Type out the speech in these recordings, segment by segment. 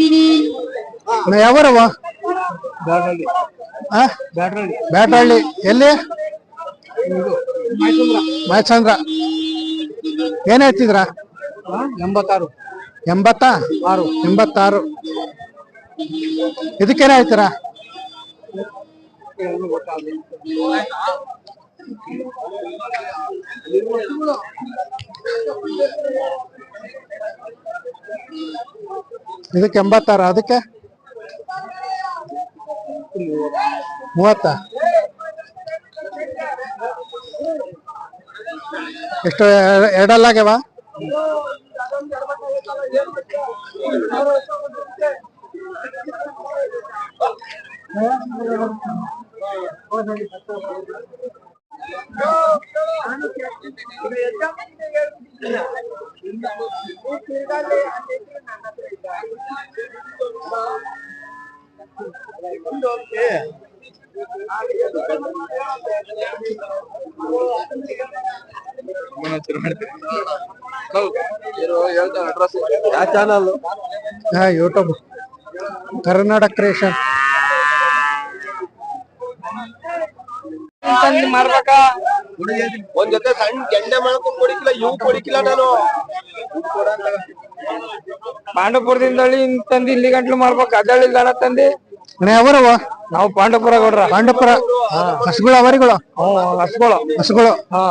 ಅಣ್ಣ ಯಾವರವ ಬ್ಯಾಟ್ರಳ್ಳಿ. ಎಲ್ಲಿ? ಮಾಯಚಂದ್ರ. ಏನ್ ಹೇಳ್ತಿದ್ರ? ಎಂಬತ್ತಾರು. ಎಂಬತ್ತ? ಆರು. ಎಂಬತ್ತಾರು. ಇದಕ್ಕೇನ ಹೇಳ್ತೀರಾ? ಇದಕ್ಕೆ ಎಂಬತ್ತಾರು ಅದಕ್ಕೆ? ಮೂವತ್ತ? ಎಷ್ಟು ಎರಡಲ್ಲಾಗ್ಯವಾ? ಯಾವ ಚಾನಲ್ ಹಾ ಯೂಟ್ಯೂಬ್ ಕರ್ನಾಟಕ ಕ್ರಿಯೇಷನ್ ಮಾರ್ಬೇಕಾ ಒಂದ್ ಜೊತೆ ಸಣ್ಣ ಗೆಂಡೆ ಮಾಡ್ಕೊಂಡ್ ಕೊಡಿಕಿಲ್ಲ ಇವ್ ಕೊಡಿಕಿಲ್ಲ ನಾನು. ಪಾಂಡವಪುರದಿಂದ ತಂದಿ ಇಲ್ಲಿ ಗಂಟ್ಲು ಮಾಡ್ಬೇಕು ಅದಳ್ಳಿ ಇಲ್ಲ ತಂದಿ. ಯಾವ ಯಾವರವ ನಾವು ಪಾಂಡವಪುರ ಗೌಡ್ರ. ಪಾಂಡವಪುರ. ಹಸುಗಳು ಅವರಿಗಳು? ಹಸುಗಳು. ಹಸುಗಳು. ಹಾ.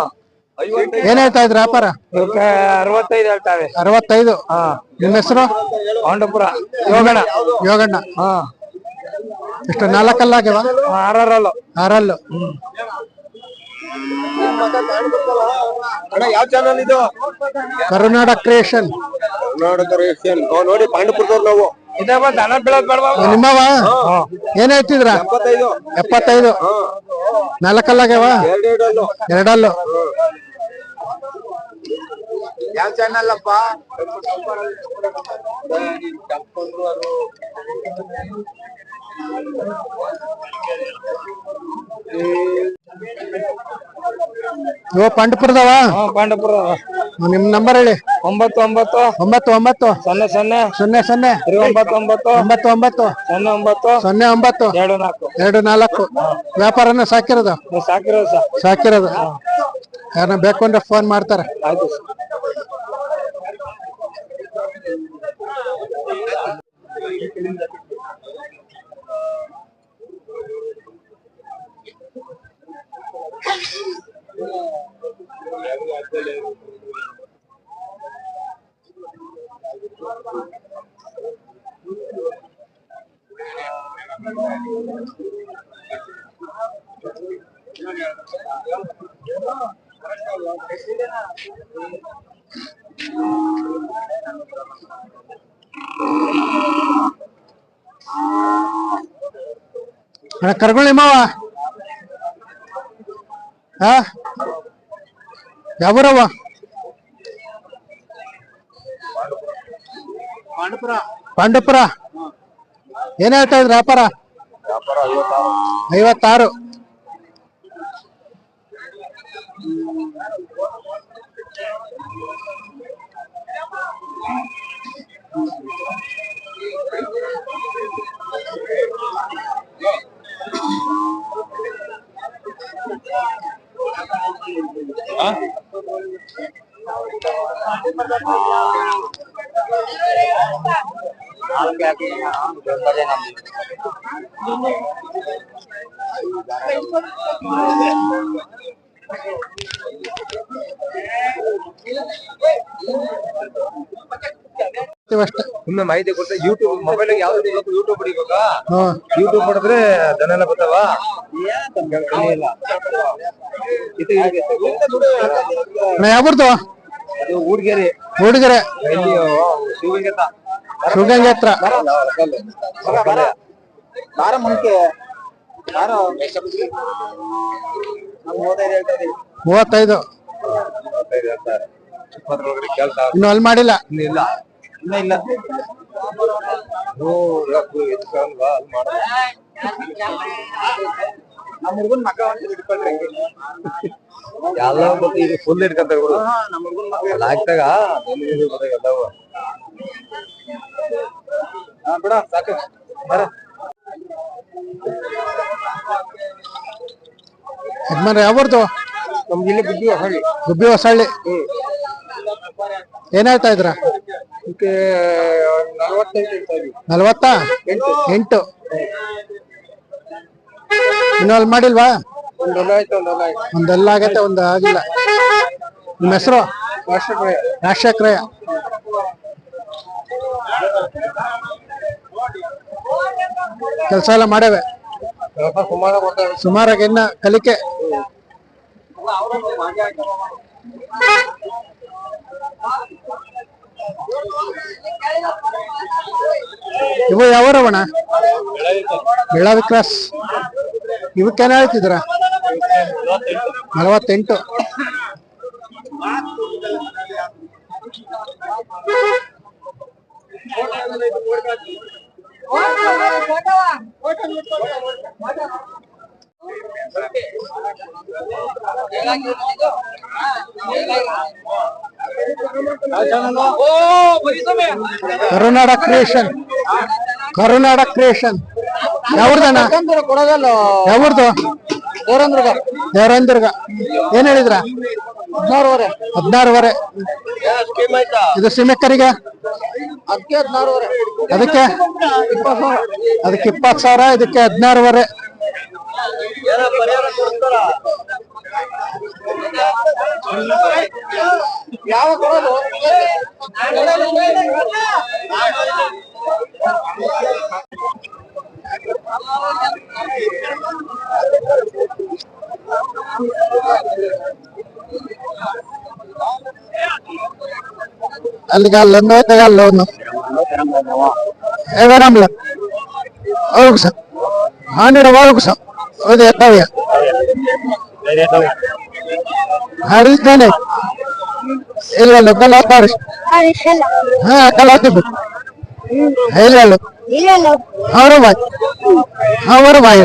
ಏನ್ ಹೇಳ್ತಾ ಇದ್ರ ವ್ಯಾಪಾರ? ಇವಕ್ಕೆ ಅರವತ್ತೈದು ಹೇಳ್ತಾವೆ. ಅರವತ್ತೈದು? ಹಾ. ನಿಮ್ಮ ಹೆಸರು? ಪಾಂಡವಪುರ. ಯೋಗಣ್ಣ. ಯೋಗಣ್ಣ. ಹಾ. ಎಷ್ಟು ನಾಲ್ಕಲ್ಲಾಗ್ಯವ? ಆರಲ್ಲು. ಆರಲ್ಲು ಅಣ್ಣ ಯಾವ ಚಾನಲ್ ಇದು? ಕರ್ನಾಟಕ ಕ್ರಿಯೇಷನ್ ಕರ್ನಾಟಕ ಕ್ರಿಯೇಷನ್ ನೋಡಿ ಪಾಂಡವಪುರದವ್ರು ನಾವು. ನಿಮ್ಮವ? ಏನ್ ಹೇಳ್ತಿದ್ರ? ಎಪ್ಪತ್ತೈದು. ಎಪ್ಪತ್ತೈದು. ನಾಲ್ಕಲ್ಲಾಗ್ಯವ? ಎರಡಲ್ಲು. ಯಾವ ಚಾನಲ್ ಅಪ್ಪ ಇವ ಪಾಂಡಪುರದವ? ಪಾಂಡವಪುರ ನಿಮ್ ನಂಬರ್ ಹೇಳಿ. ಒಂಬತ್ತು ಒಂಬತ್ತು. ಒಂಬತ್ತು ಒಂಬತ್ತು. ಸೊನ್ನೆ ಸೊನ್ನೆ. ಸೊನ್ನೆ ಸೊನ್ನೆ. ಒಂಬತ್ತು ಒಂಬತ್ತು. ಒಂಬತ್ತು ಒಂಬತ್ತು. ಸೊನ್ನೆ ಒಂಬತ್ತು. ಸೊನ್ನೆ ಒಂಬತ್ತು. ಎರಡು ನಾಲ್ಕು. ಎರಡು ನಾಲ್ಕು. ವ್ಯಾಪಾರನ ಸಾಕಿರೋದು? ನೀವು ಸಾಕಿರೋ ಸರ್. ಸಾಕಿರೋದು? ಯಾರನ್ನ ಬೇಕು ಅಂದ್ರೆ ಫೋನ್ ಮಾಡ್ತಾರೆ. ಆಯ್ತು ಸರ್. ಅಣ್ಣ ಕರ್ಕೊಳ್ಳಿ ಮಾವ ಹಾ ಯಾವೂರವ ಪಾಂಡಪುರ ಏನ್ ಹೇಳ್ತಾ ಇದ್ರಿ ವ್ಯಾಪಾರ ಐವತ್ತಾರು ಅಷ್ಟೇ. ಸುಮ್ಮನೆ ಮಾಹಿತಿ ಕೊಡ್ತಾ ಯೂಟ್ಯೂಬ್ ಮೊಬೈಲ್ ಯಾವ್ದು ಯೂಟ್ಯೂಬ್ ಹೊಡಿಬೇಕ? ಯೂಟ್ಯೂಬ್ ಹೊಡೆದ್ರೆ ದನ ಎಲ್ಲ ಬರ್ತಾವ ಯಾವ ಹೀಗೆ. ಹುಡುಗರೆ ಶಿವಲಿಂಗ ಶಿವಗಂಗೆ ಹತ್ರ ಬಾರ ಮುಂಚೆ ಮೂವತ್ತೈದು ಇನ್ನು ಅಲ್ಲಿ ಮಾಡಿಲ್ಲ. ಇಲ್ಲ. ಇಲ್ಲ. ಇಲ್ಲ ಓ ನಮ್ಮ ಹುಡುಗನ್ ಮಗ ಅಂತ ಹಿಡ್ಕೊಳ್ರಿ ಎಲ್ಲ ಮತ್ತೆ ಇದು ಫುಲ್ ಹಿಡ್ಕೊಂತಾರೆ ಬಿಡು. ನಮ್ಮ ಹುಡುಗನ್ ಮಗ ಆಗ್ತಾಗ ಎಲ್ಲವೂ. ಬಿಡ ಸಾಕು. ಬರ. ಯಜಮಾನ್ರೆ ಯಾವ್ದು ನಮ್ಗೆ ಇಲ್ಲಿ ಬಿದ್ದು ಹೊಸಳ್ಳಿ. ಗುಬ್ಬಿ ಹೊಸಳ್ಳಿ. ಏನ್ ಹೇಳ್ತಾ ಇದ್ರ? ನಲವತ್ತೆಂಟು ನಲ್ವತ್ತ? ಎಂಟು. ಎಂಟು ಇನ್ನು ಅಲ್ಲಿ ಮಾಡಿಲ್ವಾ? ಒಂದೆಲ್ಲ ಆಗತ್ತೆ ಒಂದು ಆಗಿಲ್ಲ. ನಿಮ್ಮ ಹೆಸರು? ರಾಷ್ಟ್ರಕ್ರಯ ಕೆಲಸ ಎಲ್ಲ ಮಾಡವೆ ಸುಮಾರಾಗಿ ಇನ್ನ ಕಲಿಕೆ? ಇವು ಯಾವರವಣ ಬೆಳ್ಳಾವಿ ಕ್ರಾಸ್. ಇವಕ್ಕೇನ ಹೇಳ್ತಿದ್ರ ನಲವತ್ತೆಂಟು. ಕರುನಾಡ ಕ್ರಿಯೇಷನ್. ಕರುನಾಡ ಕ್ರಿಯೇಷನ್. ಯಾವ್ದಣ್ಣ ಕೊಡಗಲ್ಲ ಯಾವ್ದು ದೇವರಂದ್ರಗ ದೇವರಾಯನದುರ್ಗ ಏನ್ ಹೇಳಿದ್ರ ಹದಿನಾರುವರೆ ಹದಿನಾರುವರೆ ಸ್ಕೀಮ್ ಆಯ್ತಾ ಇದು ಸಿಮೆಕ್ಕರಿಗೆ ಅದಕ್ಕೆ ಹದಿನಾರುವರೆ ಅದಕ್ಕೆ ಅದಕ್ಕೆ ಇಪ್ಪತ್ತು ಸಾವಿರ ಇದಕ್ಕೆ ಹದಿನಾರುವರೆ ಯಾವ ಕೊಡೋದು అందుకల్ ఎన్నో తెగాల్లో ఉన్నాం ఎవరంలో ఒకసారి హండ్రెడ్ ఒకసారి అది ఎట్టవయ్యా హరిస్తానే ఇల్లు కలాపారు కలాపి ఇల్లు ಅವರು ಬಾಯ್. ಅವರ ಬಾಯಿ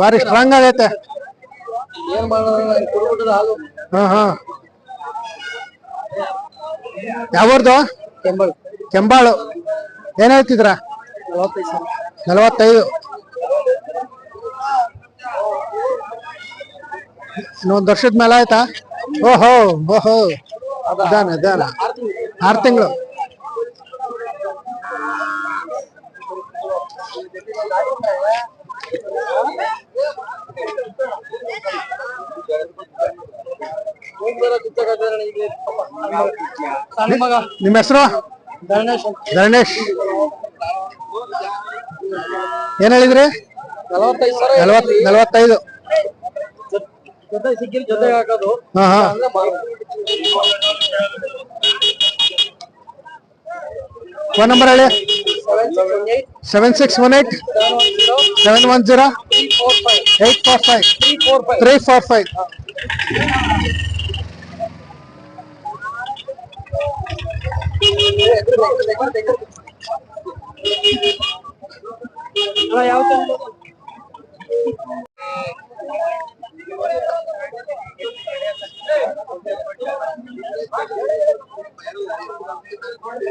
ಬಾರಿ ಸ್ಟ್ರಾಂಗ್ ಆಗೈತೆ. ಏನ್ ಮಾಡೋದು ಕುಡ್ಬಿಟ್ಟದ ಹಾಲು ಹಾ ಹಾ. ಯಾವ್ದು ಕೆಂಬಾಳು. ಕೆಂಬಾಳು. ಏನ್ ಹೇಳ್ತಿದ್ರ ನಲವತ್ತೈದು. ಇನ್ನೊಂದ್ ವರ್ಷದ ಮೇಲೆ ಆಯ್ತಾ? ಓಹೋ ಓಹೋ. ಅದಾನ ಅದಾನ. ಆರು ತಿಂಗಳು. ನಿಮ್ಮ ಹೆಸರು? ಗಣೇಶ್ ಧರಣೇಶ್ ಏನ್ ಹೇಳಿದ್ರಿ. ನಲವತ್ತೈದು. ಜೊತೆ ಸಿಕ್ಕಿಲ್ ಜೊತೆಗೆ ಹಾಕೋದು ಹಾ ಹಾ ಅಂದ್ರೆ ಮಾರು. ಫೋನ್ ನಂಬರ್ ಹೇಳಿ Seven six one eight seven six one eight seven one seven one zero zero three four five eight four five three four five. Three four five ಅಣ್ಣ, ಯಾವ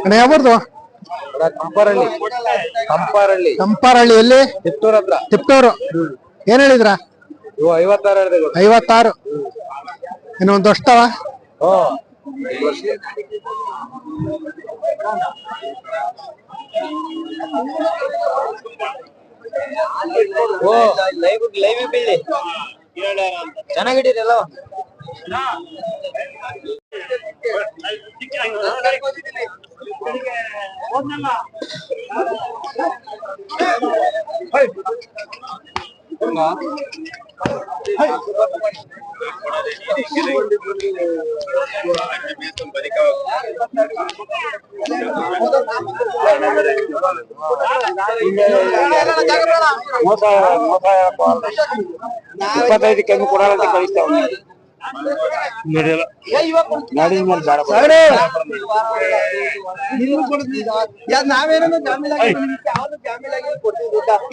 ಅಣ್ಣ ಯಾವ್ದು ಕಂಪಾರಳ್ಳಿ. ಕಂಪಾರಳ್ಳಿ. ಕಂಪಾರಳ್ಳಿ ಎಲ್ಲಿ? ಚಿತ್ತೂರ್ ಹತ್ರ. ತಿಪ್ಟೂರು. ಏನ್ ಹೇಳಿದ್ರ? ಇವು ಐವತ್ತಾರು ಹೇಳಿದೆ? ಐವತ್ತಾರು. ಇನ್ನೊಂದು ಅಷ್ಟವ ಓ ಲೈವ್ ಲೈವ್ ಬೀಳಿ ಚೆನ್ನಾಗಿಟ್ಟಿರಲ್ಲ ಮೋಸ ಮೋಸ ಇಪ್ಪತ್ತೈದು ಕೆಮ್ಮು ಕೊಡಲ್ಲ ಅಂತ ಕಳಿಸ್ತಾವ ನಾವೇನೋ ಜಾಮೀನ್